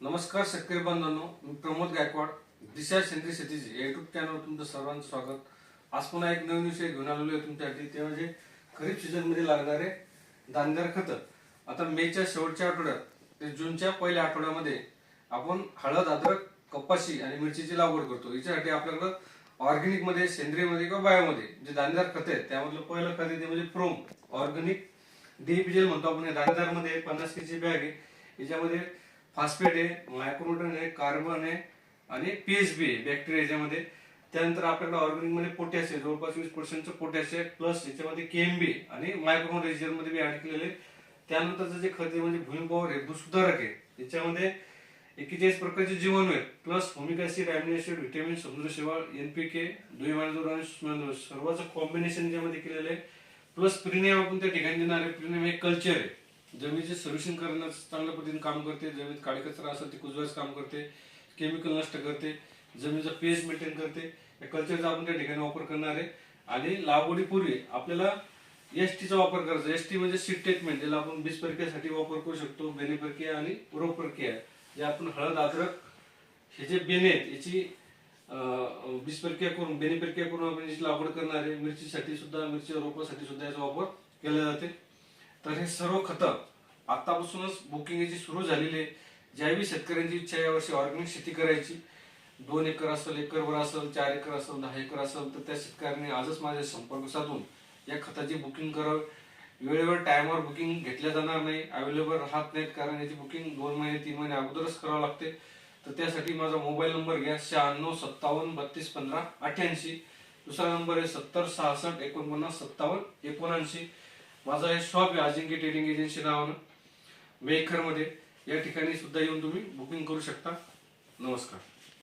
नमस्कार शेतकरी बांधवांनो मी प्रमोद गायकवाड दिशा सेंद्रिय शेतीचे युट्यूब चॅनलवर तुमचं सर्वांचं स्वागत. आज पुन्हा एक नवीन विषय घेऊन आलेलो आहे तुमच्यासाठी. ते म्हणजे खरीप सीझनमध्ये लागणारे दाणेदार खत. आता मेच्या शेवटच्या आठवड्यात ते जूनच्या पहिल्या आठवड्यामध्ये आपण हळद अद्रक कपाशी आणि मिरचीची लागवड करतो. याच्यासाठी आपल्याकडं ऑर्गॅनिकमध्ये सेंद्रियमध्ये किंवा बायोमध्ये जे दाणेदार खत आहेत त्यामधलं पहिलं खत आहे ते म्हणजे प्रोम. ऑर्गॅनिक डीपीजेल म्हणतो आपण. दाणेदारमध्ये पन्नास केजी बॅग आहे. याच्यामध्ये फॉस्फेट आहे मायक्रोन्यूट्रन आहे कार्बन आहे आणि पीएचबी आहे बॅक्टेरिया याच्यामध्ये. त्यानंतर आपल्याकडे ऑर्गॅनिकमध्ये पोटॅश आहे जवळपास वीस पर्सेंटचं पोटॅश आहे प्लस याच्यामध्ये केएमबी आणि मायक्रोनमध्ये बी ऍड केलेले आहे. त्यानंतरचं जे खत आहे म्हणजे भूमिपॉवर आहे सुधारक आहे. याच्यामध्ये एकेचाळीस प्रकारचे जीवन आहेत plus humic acid acid vitamin समुद्र शेवाळ एनपीके दुईमानजोर आणि सुमेंदोर सर्वांचं कॉम्बिनेशन ज्यामध्ये केलेलं आहे. प्लस प्रिनियम आपण त्या ठिकाणी देणार आहे प्रिनियम हे कल्चर आहे. जमिनीचे सर्व्हिसिंग करण्यास चांगल्या पद्धतीने काम करते. जमिनीत काळीकचरा असेल ते कुजवायचं काम करते. केमिकल नष्ट करते. जमिनीचा पेस मेंटेन करते. या कल्चरचा आपण त्या ठिकाणी वापर करणार आहे. आणि लागवडीपूर्वी आपल्याला एस टीचा वापर करायचा. एस टी म्हणजे सीट ट्रीटमेंट ज्याला आपण बीज प्रक्रियेसाठी वापर करू शकतो बेने प्रक्रिया आणि रोग प्रक्रिया. जे आपण हळद अद्रक हे जे बेने आहेत याची बीज प्रक्रिया करून बेने प्रक्रिया करून आपण याची लागवड करणार आहे. मिरचीसाठी सुद्धा मिरची रोपासाठी सुद्धा याचा वापर केला जाते. तर हे सर्व खतं आतापासूनच बुकिंग याची सुरू झालेली आहे ज्यावेळी शेतकऱ्यांची इच्छा आहे यावर्षी ऑर्गॅनिक शेती करायची. दोन एकर असेल एकरभर असेल चार एकर असेल दहा एकर असेल तर त्या शेतकऱ्यांनी आजच माझे संपर्क साधून या खताची बुकिंग करावं. वेळेवर टायमावर बुकिंग घेतल्या जाणार नाही अवेलेबल राहत नाहीत कारण याची बुकिंग दोन महिने तीन महिने अगोदरच करावं लागते. तर त्यासाठी माझा मोबाईल नंबर घ्या शहाण्णव सत्तावन्न बत्तीस पंधरा अठ्ठ्याऐंशी. दुसरा नंबर आहे सत्तर सहासष्ट एकोणपन्नास सत्तावन्न एकोणऐंशी. माझा हे शॉप आहे अजिंक्य ट्रेडिंग एजन्सी नावानं. वेखरमध्ये या ठिकाणी सुद्धा येऊन तुम्ही बुकिंग करू शकता. नमस्कार.